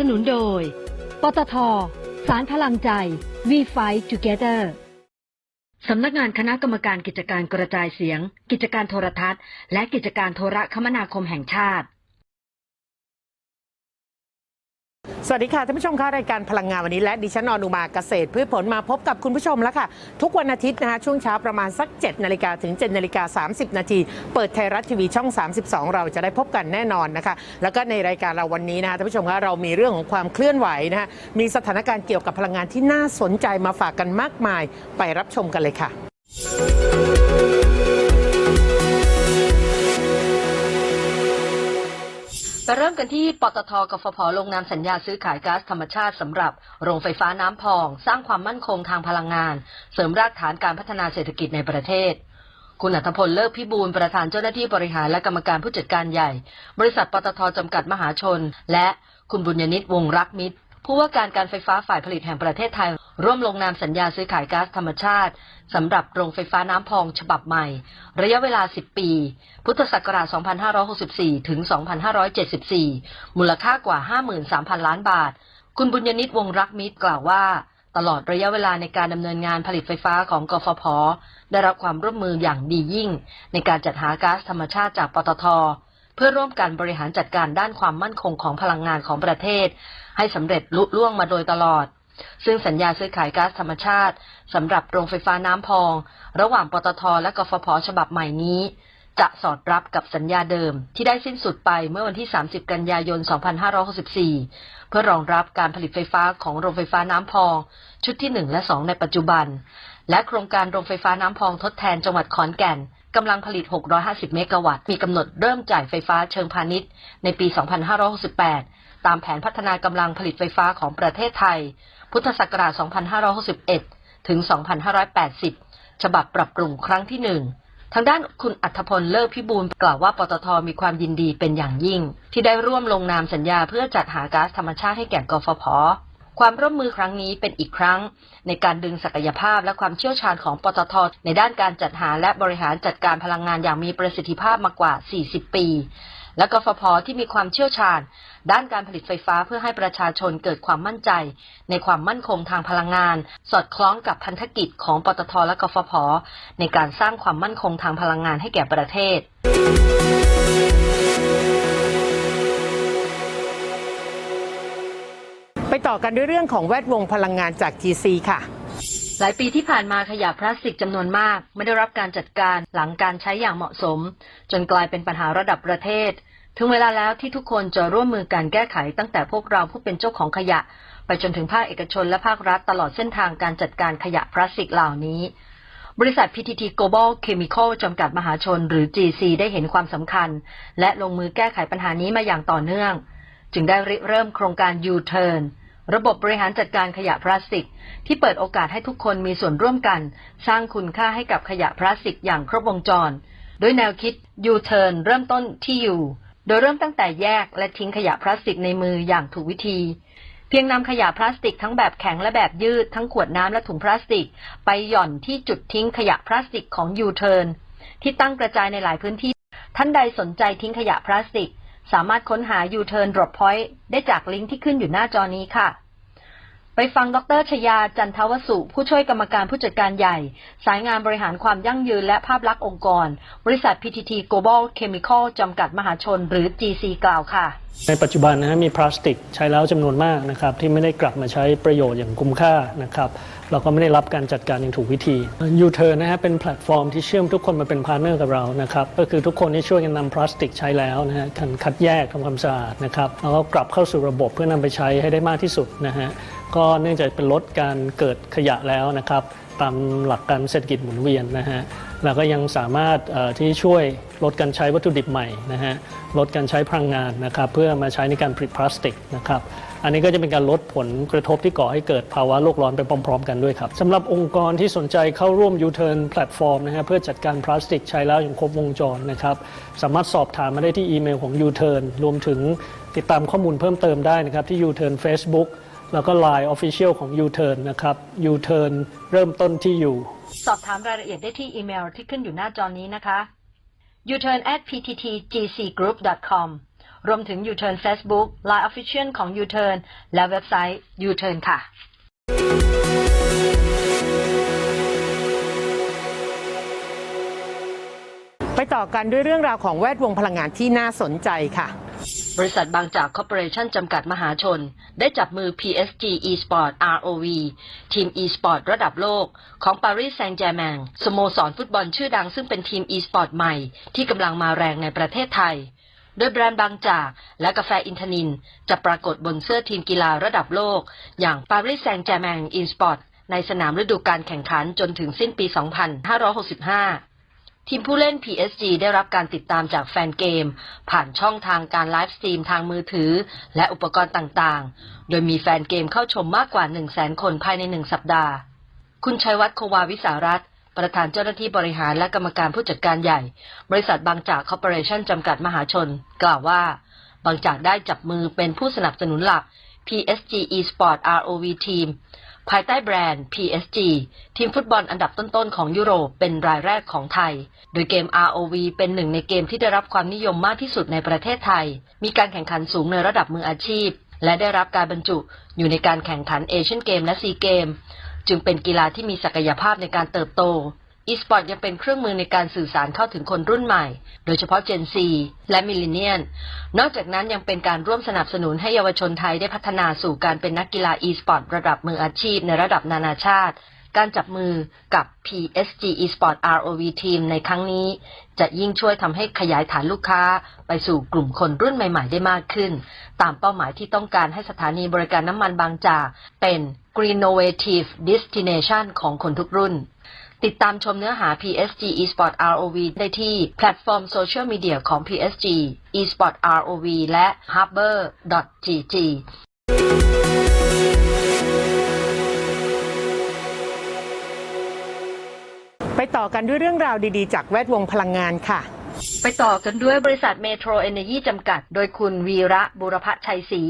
สนุนโดย ปตท สารพลังใจ We Fight Together สำนักงานคณะกรรมการกิจการกระจายเสียง กิจการโทรทัศน์ และกิจการโทรคมนาคมแห่งชาติ สวัสดีค่ะท่านผู้ชมคะรายการพลังงานวันนี้และดิฉันอนุมาเกษตรพืชผลมาพบกับคุณผู้ชมแล้วค่ะ ทุกวันอาทิตย์นะคะช่วงเช้าประมาณสัก7นาฬิกาถึง7นาฬิกา30 นาทีเปิดไทยรัฐทีวีช่อง 32 เราจะได้พบกันแน่นอนนะคะ แล้วก็ในรายการเราวันนี้นะคะท่านผู้ชมคะเรามีเรื่องของความเคลื่อนไหวนะคะมีสถานการณ์เกี่ยวกับพลังงานที่น่าสนใจมาฝากกันมากมาย ไปรับชมกันเลยค่ะ ไปเริ่มกันที่ปตทกฟผลงนามสัญญาซื้อขายก๊าซธรรมชาติสำหรับโรงไฟฟ้าน้ำพอง สร้างความมั่นคงทางพลังงาน เสริมรากฐานการพัฒนาเศรษฐกิจในประเทศ คุณอัธพลเลิกพิบูลประธานเจ้าหน้าที่บริหารและกรรมการผู้จัดการใหญ่ บริษัทปตทจำกัดมหาชน และคุณบุญยนิตวงรักมิตรผู้ว่าการการไฟฟ้าฝ่ายผลิตแห่งประเทศไทย ร่วมลงนามสัญญาซื้อขายก๊าซธรรมชาติสำหรับโรงไฟฟ้าน้ำพองฉบับใหม่ ระยะเวลา 10 ปี พุทธศักราช 2564 ถึง 2574 มูลค่ากว่า 53,000 ล้านบาท คุณบุญยนิตวงรักมิตรกล่าวว่า ตลอดระยะเวลาในการดำเนินงานผลิตไฟฟ้าของกฟผ ได้รับความร่วมมืออย่างดียิ่ง ในการจัดหาก๊าซธรรมชาติจากปตทเพื่อร่วมกันบริหารจัดการด้านความมั่นคงของพลังงานของประเทศ ให้สำเร็จลุล่วงมาโดยตลอด ซึ่งสัญญาซื้อขายก๊าซธรรมชาติสำหรับโรงไฟฟ้าน้ำพอง ระหว่างปตทและกฟผฉบับใหม่นี้ จะสอดรับกับสัญญาเดิมที่ได้สิ้นสุดไปเมื่อวันที่ 30 กันยายน 2564 เพื่อรองรับการผลิตไฟฟ้าของโรงไฟฟ้าน้ำพอง ชุดที่ 1 และ 2 ในปัจจุบัน และโครงการโรงไฟฟ้าน้ำพองทดแทนจังหวัดขอนแก่นกำลังผลิต 650 เมกะวัตต์ มีกำหนดเริ่มจ่ายไฟฟ้าเชิงพาณิชย์ในปี 2568 ตามแผนพัฒนากำลังผลิตไฟฟ้าของประเทศไทย พุทธศักราช 2561 ถึง 2580 ฉบับปรับปรุงครั้งที่หนึ่งทางด้านคุณอัธพลเลิกพิบูลกล่าวว่าปตทมีความยินดีเป็นอย่างยิ่ง ที่ได้ร่วมลงนามสัญญาเพื่อจัดหาก๊าซธรรมชาติให้แก่กฟผความร่วมมือครั้งนี้เป็นอีกครั้ง ในการดึงศักยภาพและความเชี่ยวชาญของปตทในด้านการจัดหาและบริหารจัดการพลังงานอย่างมีประสิทธิภาพมากว่า 40 ปี และกฟผที่มีความเชี่ยวชาญ ด้านการผลิตไฟฟ้าเพื่อให้ประชาชนเกิดความมั่นใจ ในความมั่นคงทางพลังงาน สอดคล้องกับพันธกิจของปตทและกฟผในการสร้างความมั่นคงทางพลังงานให้แก่ประเทศไปต่อกันด้วยเรื่องของแวดวงพลังงานจาก GC ค่ะ หลายปีที่ผ่านมาขยะพลาสติกจำนวนมาก ไม่ได้รับการจัดการหลังการใช้อย่างเหมาะสม จนกลายเป็นปัญหาระดับประเทศ ถึงเวลาแล้วที่ทุกคนจะร่วมมือกันแก้ไขตั้งแต่พวกเราผู้เป็นเจ้าของขยะ ไปจนถึงภาคเอกชนและภาครัฐตลอดเส้นทางการจัดการขยะพลาสติกเหล่านี้ บริษัท PTT Global Chemical จำกัดมหาชนหรือ GC ได้เห็นความสำคัญ และลงมือแก้ไขปัญหานี้มาอย่างต่อเนื่อง จึงได้ริเริ่มโครงการ U-Turn ระบบบริหารจัดการขยะพลาสติก ที่เปิดโอกาสให้ทุกคนมีส่วนร่วมกัน สร้างคุณค่าให้กับขยะพลาสติกอย่างครบวงจรโดยแนวคิด U-Turn เริ่มต้นที่อยู่โดยเริ่มตั้งแต่แยกและทิ้งขยะพลาสติกในมืออย่างถูกวิธี เพียงนำขยะพลาสติกทั้งแบบแข็งและแบบยืดทั้งขวดน้ำและถุงพลาสติก ไปหย่อนที่จุดทิ้งขยะพลาสติกของ U-Turn ที่ตั้งกระจายในหลายพื้นที่ ท่านใดสนใจทิ้งขยะพลาสติก สามารถค้นหา U-Turn Drop Point ได้จากลิงก์ที่ขึ้นอยู่หน้าจอนี้ค่ะ ไปฟังดรชยาจันทวสุ ผู้ช่วยกรรมการผู้จัดการใหญ่ สายงานบริหารความยั่งยืนและภาพลักษณ์องค์กร บริษัท PTT Global Chemical จำกัดมหาชน หรือ GC กล่าวค่ะ ในปัจจุบันนะมีพลาสติกใช้แล้วจำนวนมากนะครับที่ไม่ได้กลับมาใช้ประโยชน์อย่างคุ้มค่านะครับ เราก็ไม่ได้รับการจัดการอย่างถูกวิธี u t u r n นะฮะเป็นแพลตฟอร์มที่เชื่อมทุกคนมาเป็นพาร์เนอร์กับเรานะครับก็คือทุกคนที่ช่วยกันนำพลาสติกใช้แล้วนะฮะการคัดแยกทำความสะอาดนะครับแล้วก็กลับเข้าสู่ระบบเพื่อนำไปใช้ให้ได้มากที่สุดนะฮะก็เนื่องจากเป็นลดการเกิดขยะแล้วนะครับตามหลักการเศรษฐกิจหมุนเวียนนะฮะแล้วก็ยังสามารถที่ช่วยลดการใช้วัตถุดิบใหม่นะฮะลดการใช้พลังงานนะครับเพื่อมาใช้ในการผลิตพลาสติกนะครับ อันนี้ก็จะเป็นการลดผลกระทบที่ก่อให้เกิดภาวะโลกร้อนไปพร้อม ๆ กันด้วยครับสำหรับองค์กรที่สนใจเข้าร่วม U-Turn แพลตฟอร์มนะฮะเพื่อจัดการพลาสติกใช้แล้วอย่างครบวงจรนะครับสามารถสอบถามมาได้ที่อีเมลของ U-Turn รวมถึงติดตามข้อมูลเพิ่มเติมได้นะครับที่ U-Turn Facebook แล้วก็ Line Official ของ U-Turn นะครับ U-Turn เริ่มต้นที่อยู่ สอบถามรายละเอียดได้ที่อีเมลที่ขึ้นอยู่หน้าจอนี้นะคะ uturn at pttgcgroup.com รวมถึง U-Turn Facebook Line Official ของ U-Turn และเว็บไซต์ U-Turn ค่ะไปต่อกันด้วยเรื่องราวของแวดวงพลังงานที่น่าสนใจค่ะ บริษัทบางจากคอร์ปอเรชั่นจำกัดมหาชน ได้จับมือ PSG eSport ROV ทีม eSport ระดับโลก ของ Paris Saint-Germain สโมสรฟุตบอลชื่อดังซึ่งเป็นทีม eSport ใหม่ ที่กำลังมาแรงในประเทศไทย โดยแบรนด์บางจาก และกาแฟอินทนิน จะปรากฏบนเสื้อทีมกีฬาระดับโลก อย่าง Paris Saint-Germain eSport ในสนามฤดูกาลแข่งขันจนถึงสิ้นปี 2565 ทีมผู้เล่น PSG ได้รับการติดตามจากแฟนเกม ผ่านช่องทางการไลฟ์สตรีมทางมือถือ และอุปกรณ์ต่างๆ โดยมีแฟนเกมเข้าชมมากกว่า 1 0 0 0 0แสนคนภายในหนึ่งสัปดาห์ คุณชัยวัฒน์โควาวิสารัตน์ ประธานเจ้าหน้าที่บริหารและกรรมการผู้จัดการใหญ่ บริษัทบางจากคอร์ปอเรชั่นจำกัดมหาชน กล่าวว่า บางจากได้จับมือเป็นผู้สนับสนุนหลัก PSG eSport ROV Team ภายใต้แบรนด์ PSG ทีมฟุตบอลอันดับต้น ๆ ของยุโรปเป็นรายแรกของไทย โดยเกม ROV เป็นหนึ่งในเกมที่ได้รับความนิยมมากที่สุดในประเทศไทย มีการแข่งขันสูงในระดับมืออาชีพ และได้รับการบรรจุอยู่ในการแข่งขันเอเชียนเกมและซีเกม จึงเป็นกีฬาที่มีศักยภาพในการเติบโต e-sport ยังเป็นเครื่องมือในการสื่อสารเข้าถึงคนรุ่นใหม่ โดยเฉพาะ Gen Z และ Millennial นอกจากนั้นยังเป็นการร่วมสนับสนุนให้เยาวชนไทยได้พัฒนาสู่การเป็นนักกีฬา e-sport ระดับมืออาชีพในระดับนานาชาติ การจับมือกับ PSG eSport ROV Team ในครั้งนี้ จะยิ่งช่วยทำให้ขยายฐานลูกค้า ไปสู่กลุ่มคนรุ่นใหม่ ๆ ได้มากขึ้น ตามเป้าหมายที่ต้องการให้สถานีบริการน้ำมันบางจากเป็น Greennovative Destination ของคนทุกรุ่น ติดตามชมเนื้อหา PSG eSport ROV ได้ที่แพลตฟอร์มโซเชียลมีเดียของ PSG eSport ROV และ Harbor.gg ไปต่อกันด้วยเรื่องราวดีๆ จากแวดวงพลังงานค่ะ ไปต่อกันด้วยบริษัทเมโทรเอเนจีจำกัด โดยคุณวีระบุรพชัยศรี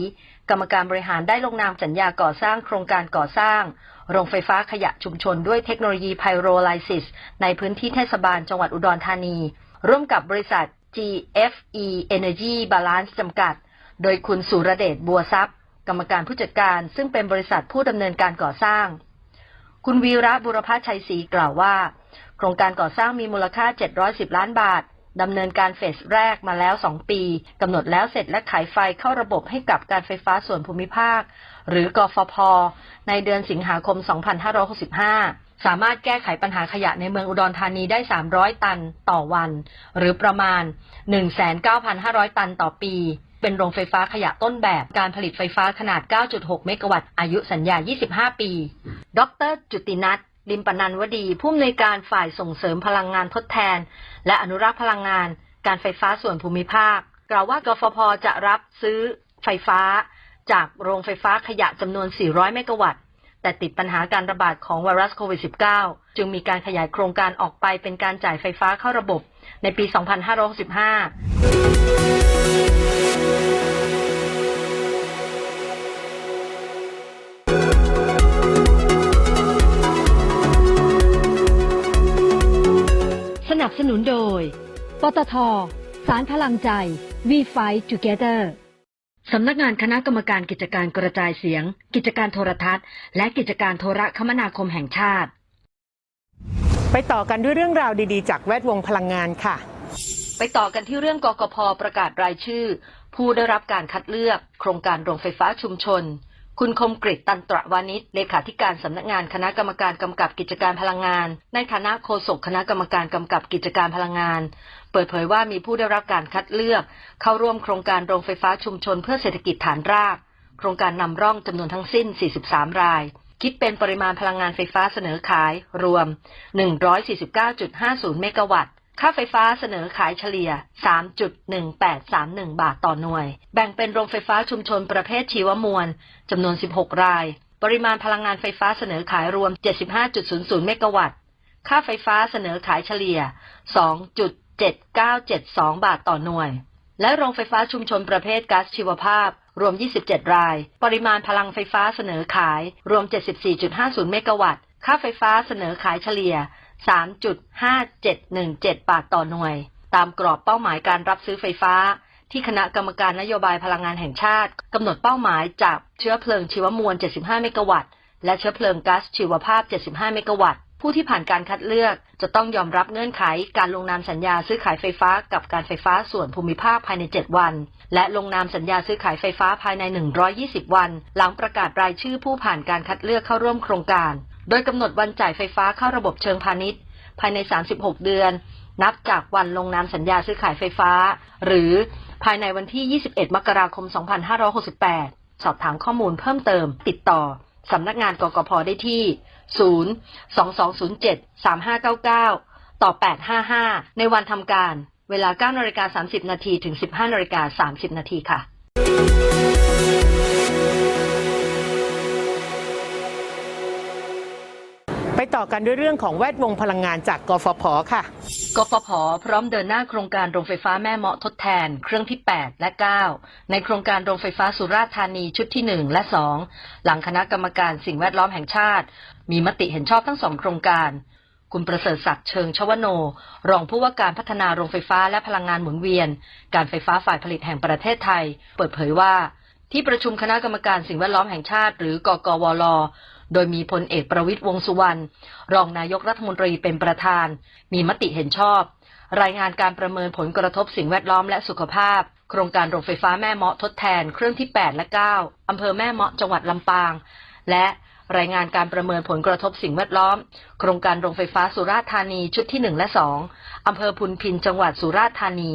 กรรมการบริหารได้ลงนามสัญญาก่อสร้างโครงการก่อสร้าง โรงไฟฟ้าขยะชุมชนด้วยเทคโนโลยีไพโรไลซิสในพื้นที่เทศบาลจังหวัดอุดรธานี ร่วมกับบริษัท GFE Energy Balance จำกัด โดยคุณสุรเดชบัวทรัพย์ กรรมการผู้จัดการซึ่งเป็นบริษัทผู้ดำเนินการก่อสร้าง คุณวีระบุรพชัยศรีกล่าวว่า โครงการก่อสร้างมีมูลค่า 710 ล้านบาท ดำเนินการเฟสแรกมาแล้ว 2 ปีกำหนดแล้วเสร็จและขายไฟเข้าระบบให้กับการไฟฟ้าส่วนภูมิภาค หรือกฟพ ในเดือนสิงหาคม 2565 สามารถแก้ไขปัญหาขยะในเมืองอุดรธานีได้ 300 ตันต่อวัน หรือประมาณ 19,500 ตันต่อปีเป็นโรงไฟฟ้าขยะต้นแบบการผลิตไฟฟ้าขนาด 9.6 เมกะวัตต์ อายุสัญญา 25 ปี ดร จุตินัท ลิมปนันวดี ผู้อำนวยการฝ่ายส่งเสริมพลังงานทดแทน และอนุรักษ์พลังงาน การไฟฟ้าส่วนภูมิภาค กล่าวว่ากฟพจะรับซื้อไฟฟ้า จากโรงไฟฟ้าขยะจำนวน 400 เมกะวัตต์ แต่ติดปัญหาการระบาดของไวรัสโควิด -19 จึงมีการขยายโครงการออกไปเป็นการจ่ายไฟฟ้าเข้าระบบในปี 2565 นับสนุนโดย ปตท สารพลังใจ We Fight Together สำนักงานคณะกรรมการกิจการกระจายเสียง กิจการโทรทัศน์ และกิจการโทรคมนาคมแห่งชาติ ไปต่อกันด้วยเรื่องราวดีๆ จากแวดวงพลังงานค่ะ ไปต่อกันที่เรื่องกกพประกาศรายชื่อ ผู้ได้รับการคัดเลือก โครงการโรงไฟฟ้าชุมชน คุณคมกริตตันตระวานิชเลขาธิการสำนักงานคณะกรรมการกำกับกิจการพลังงาน ในฐานะโฆษกคณะกรรมการกำกับกิจการพลังงาน เปิดเผยว่ามีผู้ได้รับการคัดเลือก เข้าร่วมโครงการโรงไฟฟ้าชุมชนเพื่อเศรษฐกิจฐานราก โครงการนำร่องจำนวนทั้งสิ้น 43 ราย คิดเป็นปริมาณพลังงานไฟฟ้าเสนอขาย รวม 149.50 เมกะวัตต์ ค่าไฟฟ้าเสนอขายเฉลี่ย 3.1831 บาทต่อหน่วย แบ่งเป็นโรงไฟฟ้าชุมชนประเภทชีวมวลจำนวน 16 ราย ปริมาณพลังงานไฟฟ้าเสนอขายรวม 75.00 เมกะวัตต์ ค่าไฟฟ้าเสนอขายเฉลี่ย 2.7972 บาทต่อหน่วย และโรงไฟฟ้าชุมชนประเภทก๊าซชีวภาพ รวม 27 ราย ปริมาณพลังไฟฟ้าเสนอขาย รวม 74.50 เมกะวัตต์ ค่าไฟฟ้าเสนอขายเฉลี่ย 3.5717 บาทต่อหน่วย ตามกรอบเป้าหมายการรับซื้อไฟฟ้า ที่คณะกรรมการนโยบายพลังงานแห่งชาติกำหนดเป้าหมายจากเชื้อเพลิงชีวมวล 75 เมกะวัตต์ และเชื้อเพลิงก๊าซชีวภาพ 75 เมกะวัตต์ ผู้ที่ผ่านการคัดเลือก จะต้องยอมรับเงื่อนไขการลงนามสัญญาซื้อขายไฟฟ้ากับการไฟฟ้าส่วนภูมิภาคภายใน 7 วัน และลงนามสัญญาซื้อขายไฟฟ้าภายใน 120 วัน หลังประกาศรายชื่อผู้ผ่านการคัดเลือกเข้าร่วมโครงการ โดยกำหนดวันจ่ายไฟฟ้าเข้าระบบเชิงพาณิชย์ ภายใน 36 เดือน นับจากวันลงนามสัญญาซื้อขายไฟฟ้า หรือภายในวันที่ 21 มกราคม 2568 สอบถามข้อมูลเพิ่มเติม ติดต่อสำนักงานกกพได้ที่ 0 2207 3599 ต่อ 855 ในวันทำการ เวลา 9นาฬิกา30 นาทีถึง 15นาฬิกา30 นาทีค่ะ ไปต่อกันด้วยเรื่องของแวดวงพลังงานจากกฟผค่ะ กฟผพร้อมเดินหน้าโครงการโรงไฟฟ้าแม่เมาะทดแทน เครื่องที่ 8 และ 9 ในโครงการโรงไฟฟ้าสุราษฎร์ธานีชุดที่ 1 และ 2 หลังคณะกรรมการสิ่งแวดล้อมแห่งชาติ มีมติเห็นชอบทั้งสองโครงการคุณประเสริฐศักดิ์เชิงชวโน รองผู้ว่าการพัฒนาโรงไฟฟ้าและพลังงานหมุนเวียน การไฟฟ้าฝ่ายผลิตแห่งประเทศไทย เปิดเผยว่า ที่ประชุมคณะกรรมการสิ่งแวดล้อมแห่งชาติ หรือกกวล โดยมีพลเอกประวิตยวงสุวรรณรองนายกรัฐมนตรีเป็นประธาน มีมติเห็นชอบ รายงานการประเมินผลกระทบสิ่งแวดล้อมและสุขภาพ โครงการโรงไฟฟ้าแม่เมาะทดแทนเครื่องที่ 8 และ 9 อำเภอแม่เมาะจังหวัดลำปาง และรายงานการประเมินผลกระทบสิ่งแวดล้อม โครงการโรงไฟฟ้าสุราษฎร์ธานีชุดที่ 1 และ 2 อำเภอพุนพินจังหวัดสุราษฎร์ธานี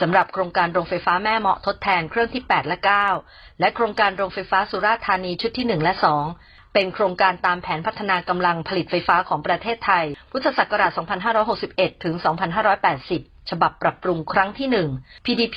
สำหรับโครงการโรงไฟฟ้าแม่เมาะทดแทนเครื่องที่ 8 และ 9 และโครงการโรงไฟฟ้าสุราษฎร์ธานีชุดที่ 1 และ 2 เป็นโครงการตามแผนพัฒนากำลังผลิตไฟฟ้าของประเทศไทย พุทธศักราช 2561 ถึง 2580 ฉบับปรับปรุงครั้งที่ 1 PDP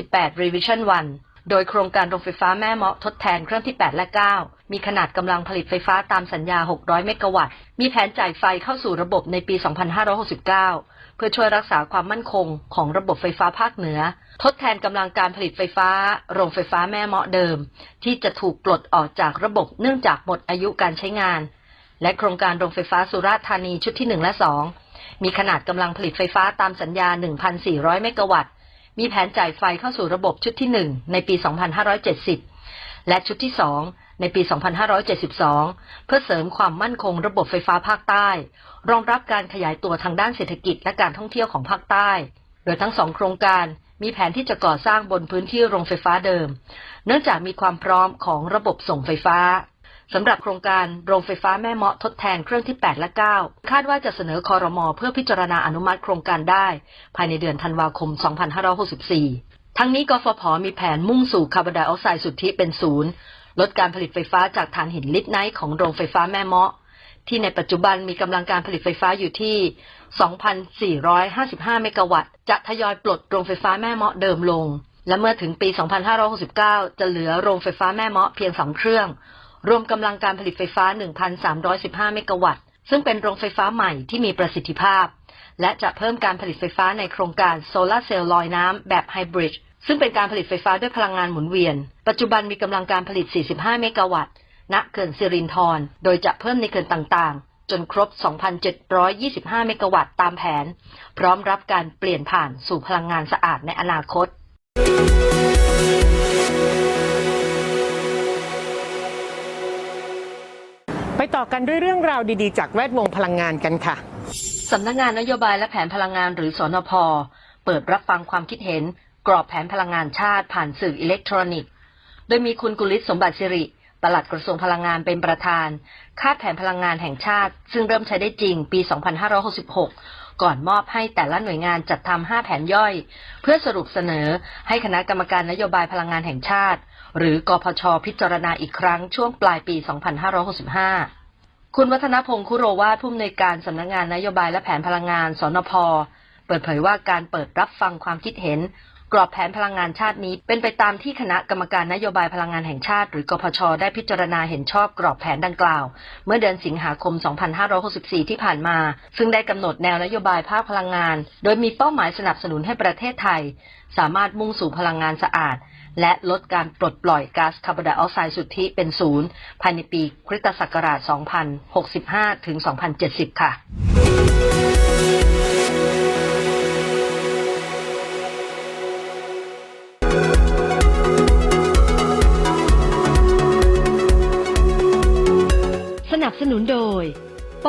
2018 Revision 1 โดยโครงการโรงไฟฟ้าแม่เมาะทดแทนเครื่องที่ 8 และ 9 มีขนาดกำลังผลิตไฟฟ้าตามสัญญา 600 เมกะวัตต์ มีแผนจ่ายไฟเข้าสู่ระบบในปี 2569 เพื่อช่วยรักษาความมั่นคงของระบบไฟฟ้าภาคเหนือ ทดแทนกำลังการผลิตไฟฟ้า โรงไฟฟ้าแม่เมาะเดิม ที่จะถูกปลดออกจากระบบเนื่องจากหมดอายุการใช้งาน และโครงการโรงไฟฟ้าสุราษฎร์ธานีชุดที่ 1 และ 2 มีขนาดกำลังผลิตไฟฟ้าตามสัญญา 1,400 เมกะวัตต์ มีแผนจ่ายไฟเข้าสู่ระบบชุดที่ 1 ในปี 2570 และชุดที่ 2 ในปี 2572 เพื่อเสริมความมั่นคงระบบไฟฟ้าภาคใต้ รองรับการขยายตัวทางด้านเศรษฐกิจและการท่องเที่ยวของภาคใต้ โดยทั้งสองโครงการมีแผนที่จะก่อสร้างบนพื้นที่โรงไฟฟ้าเดิม เนื่องจากมีความพร้อมของระบบส่งไฟฟ้าสำหรับโครงการโรงไฟฟ้าแม่เมาะทดแทนเครื่องที่ 8 และ 9 คาดว่าจะเสนอคอรมอเพื่อพิจารณาอนุมัติโครงการได้ ภายในเดือนธันวาคม 2564 ทั้งนี้กฟผ มีแผนมุ่งสู่คาร์บอนไดออกไซด์สุทธิเป็นศูนย์ ลดการผลิตไฟฟ้าจากถ่านหินลิกไนท์ของโรงไฟฟ้าแม่เมาะ ที่ในปัจจุบันมีกำลังการผลิตไฟฟ้าอยู่ที่ 2,455 เมกะวัตต์ จะทยอยปลดโรงไฟฟ้าแม่เมาะเดิมลง และเมื่อถึงปี 2569 จะเหลือโรงไฟฟ้าแม่เมาะเพียง 2 เครื่อง รวมกำลังการผลิตไฟฟ้า 1,315 เมกะวัตต์ ซึ่งเป็นโรงไฟฟ้าใหม่ที่มีประสิทธิภาพ และจะเพิ่มการผลิตไฟฟ้าในโครงการโซลาร์เซลล์ลอยน้ำแบบไฮบริด ซึ่งเป็นการผลิตไฟฟ้าด้วยพลังงานหมุนเวียน ปัจจุบันมีกำลังการผลิต 45 เมกะวัตต์ ณ เขื่อนสิรินธร โดยจะเพิ่มในเขื่อนต่างๆ จนครบ 2,725 เมกะวัตต์ตามแผน พร้อมรับการเปลี่ยนผ่านสู่พลังงานสะอาดในอนาคตไปต่อกันด้วยเรื่องราวดีๆ จากแวดวงพลังงานกันค่ะ สำนักงานนโยบายและแผนพลังงานหรือสอนพเปิดรับฟังความคิดเห็น กรอบแผนพลังงานชาติผ่านสื่ออิเล็กทรอนิกส์ โดยมีคุณกุลิศสมบัติสิริปลัดกระทรวงพลังงานเป็นประธาน คาดแผนพลังงานแห่งชาติ ซึ่งเริ่มใช้ได้จริงปี 2566 ก่อนมอบให้แต่ละหน่วยงานจัดทำ5แผนย่อย เพื่อสรุปเสนอให้คณะกรรมการนโยบายพลังงานแห่งชาติ หรือกพช พิจารณาอีกครั้งช่วงปลายปี 2565 คุณวัฒนพงศ์คุโรวาทผู้อำนวยการสำนักงานนโยบายและแผนพลังงาน สนพ เปิดเผยว่าการเปิดรับฟังความคิดเห็น กรอบแผนพลังงานชาตินี้ เป็นไปตามที่คณะกรรมการนโยบายพลังงานแห่งชาติ หรือกพช ได้พิจารณาเห็นชอบกรอบแผนดังกล่าว เมื่อเดือนสิงหาคม 2564 ที่ผ่านมา ซึ่งได้กำหนดแนวนโยบายภาคพลังงาน โดยมีเป้าหมายสนับสนุนให้ประเทศไทย สามารถมุ่งสู่พลังงานสะอาด และลดการปลดปล่อยก๊าซคาร์บอนไดออกไซด์สุทธิเป็นศูนย์ภายในปีคริสตศักราช 2065 ถึง 2070 ค่ะ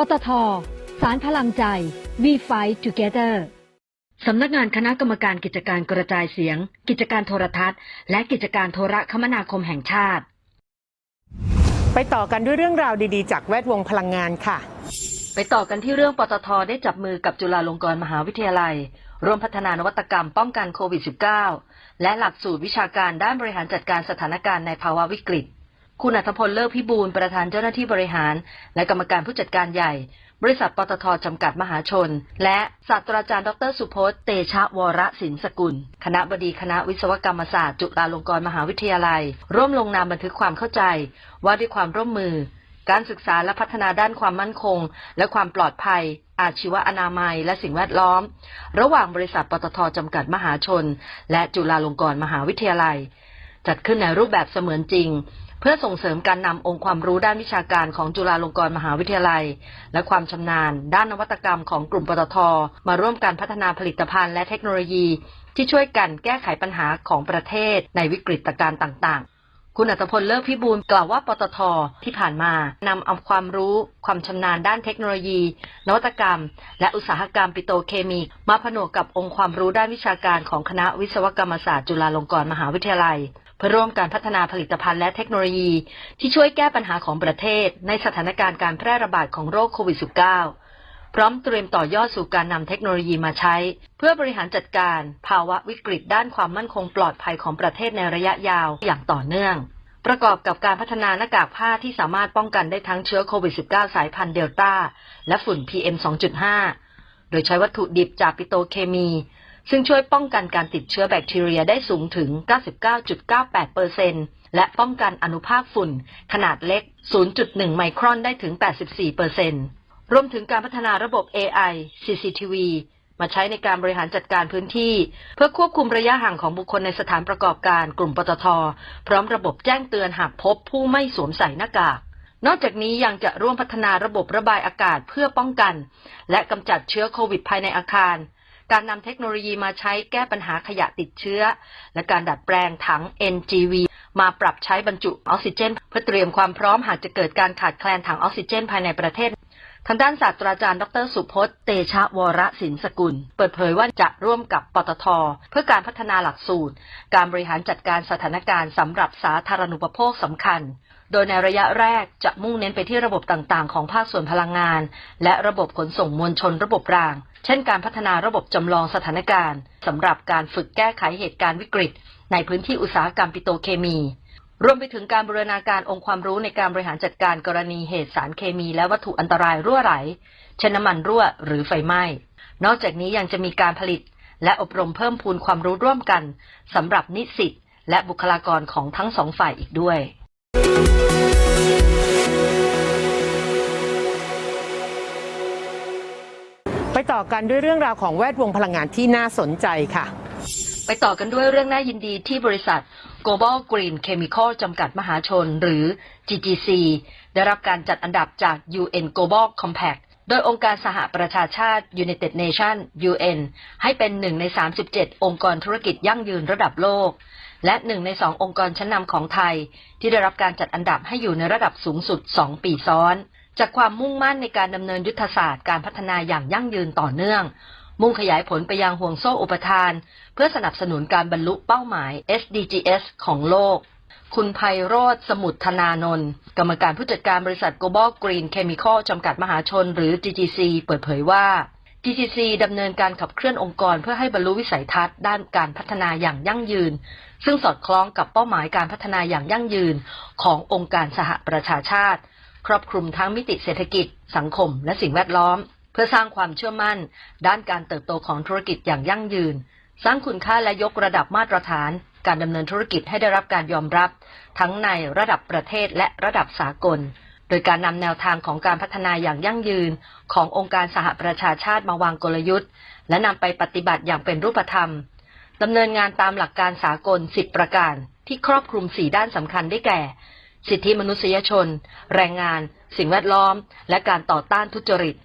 ปตท สารพลังใจ We Fight Together สำนักงานคณะกรรมการกิจการกระจายเสียง กิจการโทรทัศน์ และกิจการโทรคมนาคมแห่งชาติ ไปต่อกันด้วยเรื่องราวดีๆ จากแวดวงพลังงานค่ะ ไปต่อกันที่เรื่องปตทได้จับมือกับจุฬาลงกรณ์มหาวิทยาลัย ร่วมพัฒนานวัตกรรมป้องกันโควิด -19 และหลักสูตรวิชาการด้านบริหารจัดการสถานการณ์ในภาวะวิกฤต คุณอัธพลเลิศพิบูลประธานเจ้าหน้าที่บริหาร และกรรมการผู้จัดการใหญ่ บริษัทปตทจำกัดมหาชน และศาสตราจารย์ดรสุพจน์เตชะวรศินสกุล คณะบดีคณะวิศวกรรมศาสตร์จุฬาลงกรณ์มหาวิทยาลัย ร่วมลงนามบันทึกความเข้าใจ ว่าด้วยความร่วมมือ การศึกษาและพัฒนาด้านความมั่นคง และความปลอดภัย อาชีวอนามัย และสิ่งแวดล้อม ระหว่างบริษัทปตทจำกัดมหาชน และจุฬาลงกรณ์มหาวิทยาลัย จัดขึ้นในรูปแบบเสมือนจริง เพื่อส่งเสริมการนำองค์ความรู้ด้านวิชาการของจุฬาลงกรณ์มหาวิทยาลัย และความชำนาญ ด้านนวัตกรรมของกลุ่มปตท มาร่วมกันพัฒนาผลิตภัณฑ์และเทคโนโลยี ที่ช่วยกันแก้ไขปัญหาของประเทศในวิกฤตการณ์ต่าง ๆคุณอัตพลเลิกพิบูลกล่าวว่าปตทที่ผ่านมานำเอาความรู้ความชำนาญด้านเทคโนโลยี นวัตกรรม และอุตสาหกรรมปิโตรเคมี มาผนวกกับองค์ความรู้ด้านวิชาการของคณะวิศวกรรมศาสตร์จุฬาลงกรณ์มหาวิทยาลัย เพื่อร่วมการพัฒนาผลิตภัณฑ์และเทคโนโลยี ที่ช่วยแก้ปัญหาของประเทศ ในสถานการณ์การแพร่ระบาดของโรคโควิด -19 พร้อมเตรียมต่อยอดสู่การนำเทคโนโลยีมาใช้ เพื่อบริหารจัดการ ภาวะวิกฤตด้านความมั่นคงปลอดภัยของประเทศในระยะยาวอย่างต่อเนื่อง ประกอบกับการพัฒนาหน้ากากผ้าที่สามารถป้องกันได้ทั้งเชื้อโควิด -19 สายพันธุ์เดลต้าและฝุ่น PM 2.5โดยใช้วัตถุดิบจากปิโตเคมี ซึ่งช่วยป้องกันการติดเชื้อแบคทีเรียได้สูงถึง 99.98%และป้องกันอนุภาคฝุ่น ขนาดเล็ก 0.1 ไมครอนได้ถึง 84%รวมถึงการพัฒนาระบบ AI CCTV มาใช้ในการบริหารจัดการพื้นที่ เพื่อควบคุมระยะห่างของบุคคลในสถานประกอบการกลุ่มปตท พร้อมระบบแจ้งเตือนหากพบผู้ไม่สวมใส่หน้ากาก นอกจากนี้ยังจะร่วมพัฒนาระบบระบายอากาศเพื่อป้องกัน และกำจัดเชื้อโควิดภายในอาคาร การนำเทคโนโลยีมาใช้แก้ปัญหาขยะติดเชื้อ และการดัดแปลงถัง NGV มาปรับใช้บรรจุออกซิเจน เพื่อเตรียมความพร้อมหากจะเกิดการขาดแคลนถังออกซิเจนภายในประเทศ ทางด้านศาสตราจารย์ ดร สุพจน์ เตชะวรศินสกุล เปิดเผยว่าจะร่วมกับปตท เพื่อการพัฒนาหลักสูตร การบริหารจัดการสถานการณ์สำหรับสาธารณูปโภคสำคัญ โดยในระยะแรกจะมุ่งเน้นไปที่ระบบต่างๆ ของภาคส่วนพลังงาน และระบบขนส่งมวลชนระบบราง เช่นการพัฒนาระบบจำลองสถานการณ์สำหรับการฝึกแก้ไขเหตุการณ์วิกฤต ในพื้นที่อุตสาหกรรมปิโตรเคมี รวมไปถึงการบูรณาการองค์ความรู้ในการบริหารจัดการกรณีเหตุสารเคมีและวัตถุอันตรายรั่วไหล เช่นน้ำมันรั่วหรือไฟไหม้ นอกจากนี้ยังจะมีการผลิต และอบรมเพิ่มพูนความรู้ร่วมกันสำหรับนิสิตและบุคลากรของทั้งสองฝ่ายอีกด้วยไปต่อกันด้วยเรื่องราวของแวดวงพลังงานที่น่าสนใจค่ะ ไปต่อกันด้วยเรื่องน่ายินดีที่บริษัท Global Green Chemical จำกัดมหาชน หรือ GGC ได้รับการจัดอันดับจาก UN Global Compact โดยองค์การสหประชาชาติ United Nations UN ให้เป็นหนึ่งใน 37 องค์กรธุรกิจยั่งยืนระดับโลก และหนึ่งในสององค์กรชั้นนำของไทย ที่ได้รับการจัดอันดับให้อยู่ในระดับสูงสุด 2 ปีซ้อน จากความมุ่งมั่นในการดำเนินยุทธศาสตร์การพัฒนาอย่างยั่งยืนต่อเนื่อง มุ่งขยายผลไปยังห่วงโซ่อุปทาน เพื่อสนับสนุนการบรรลุเป้าหมาย SDGs ของโลก คุณไพโรธสมุทรธนานนท์กรรมการผู้จัดการบริษัท Global Green Chemical จำกัดมหาชน หรือ GGC เปิดเผยว่า GGC ดำเนินการขับเคลื่อนองค์กรเพื่อให้บรรลุวิสัยทัศน์ด้านการพัฒนาอย่างยั่งยืน ซึ่งสอดคล้องกับเป้าหมายการพัฒนาอย่างยั่งยืนขององค์การสหประชาชาติ ครอบคลุมทั้งมิติเศรษฐกิจ สังคม และสิ่งแวดล้อม พื่อสร้างความเชื่อมั่น ด้านการเติบโตของธุรกิจอย่างยั่งยืน สร้างคุณค่าและยกระดับมาตรฐาน การดำเนินธุรกิจให้ได้รับการยอมรับ ทั้งในระดับประเทศและระดับสากล โดยการนำแนวทางของการพัฒนาอย่างยั่งยืน ขององค์การสหประชาชาติมาวางกลยุทธ์ และนำไปปฏิบัติอย่างเป็นรูปธรรมดำเนินงานตามหลักการสากล 10 ประการ ที่ครอบคลุม 4 ด้านสำคัญได้แก่ สิทธิมนุษยชน แรงงาน สิ่งแวดล้อม และการต่อต้านทุจริต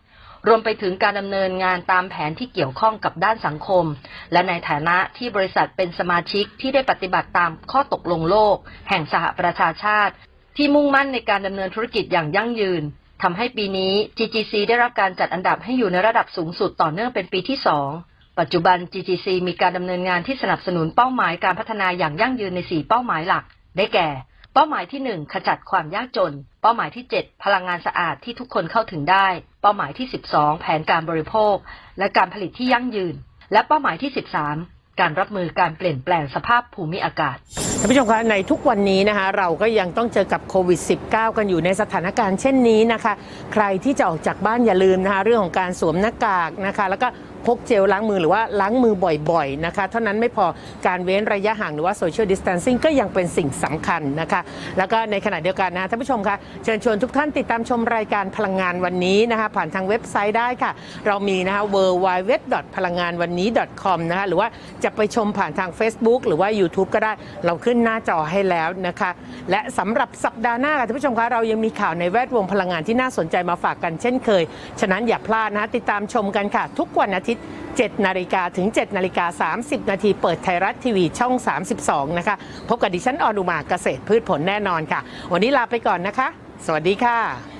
รวมไปถึงการดำเนินงานตามแผนที่เกี่ยวข้องกับด้านสังคม และในฐานะที่บริษัทเป็นสมาชิกที่ได้ปฏิบัติตามข้อตกลงโลก แห่งสหประชาชาติ ที่มุ่งมั่นในการดำเนินธุรกิจอย่างยั่งยืนทำให้ปีนี้ GGC ได้รับการจัดอันดับให้อยู่ในระดับสูงสุดต่อเนื่องเป็นปีที่2ปัจจุบัน GGC มีการดำเนินงานที่สนับสนุนเป้าหมายการพัฒนาอย่างยั่งยืนใน 4 เป้าหมายหลัก ได้แก่ เป้าหมายที่ 1 ขจัดความยากจน เป้าหมายที่ 7 พลังงานสะอาดที่ทุกคนเข้าถึงได้ เป้าหมายที่ 12 แผนการบริโภค และการผลิตที่ยั่งยืน และเป้าหมายที่ 13 การรับมือการเปลี่ยนแปลงสภาพภูมิอากาศ ท่านผู้ชมคะในทุกวันนี้นะคะเราก็ยังต้องเจอกับโควิด -19 กันอยู่ในสถานการณ์เช่นนี้นะคะ ใครที่จะออกจากบ้านอย่าลืมนะคะเรื่องของการสวมหน้ากากนะคะ แล้วก็พกเจลล้างมือหรือว่าล้างมือบ่อยๆนะคะเท่านั้นไม่พอการเว้นระยะห่างหรือว่า social distancing ก็ยังเป็นสิ่งสำคัญนะคะ แล้วก็ในขณะเดียวกันนะท่านผู้ชมคะเชิญชวนทุกท่านติดตามชมรายการพลังงานวันนี้นะคะ ผ่านทางเว็บไซต์ได้ค่ะ เรามีนะคะ w w w พลังงานวันนี้ .com นะคะหรือว่าจะไปชมผ่านทาง Facebook หรือว่า YouTube ก็ได้เราขึ้นหน้าจอให้แล้วนะคะ และสำหรับสัปดาห์หน้าค่ะท่านผู้ชมคะเรายังมีข่าวในแวดวงพลังงานที่น่าสนใจมาฝากกันเช่นเคย ฉะนั้นอย่าพลาดนะคะติดตามชมกันค่ะ ทุกวันอาทิตย์ 7 นาฬิกาถึง 7 นาฬิกา 30 นาทีเปิดไทยรัฐทีวีช่อง 32 นะคะ พบกับดิฉันออนุมาเกษตรพืชผลแน่นอนค่ะ วันนี้ลาไปก่อนนะคะ สวัสดีค่ะ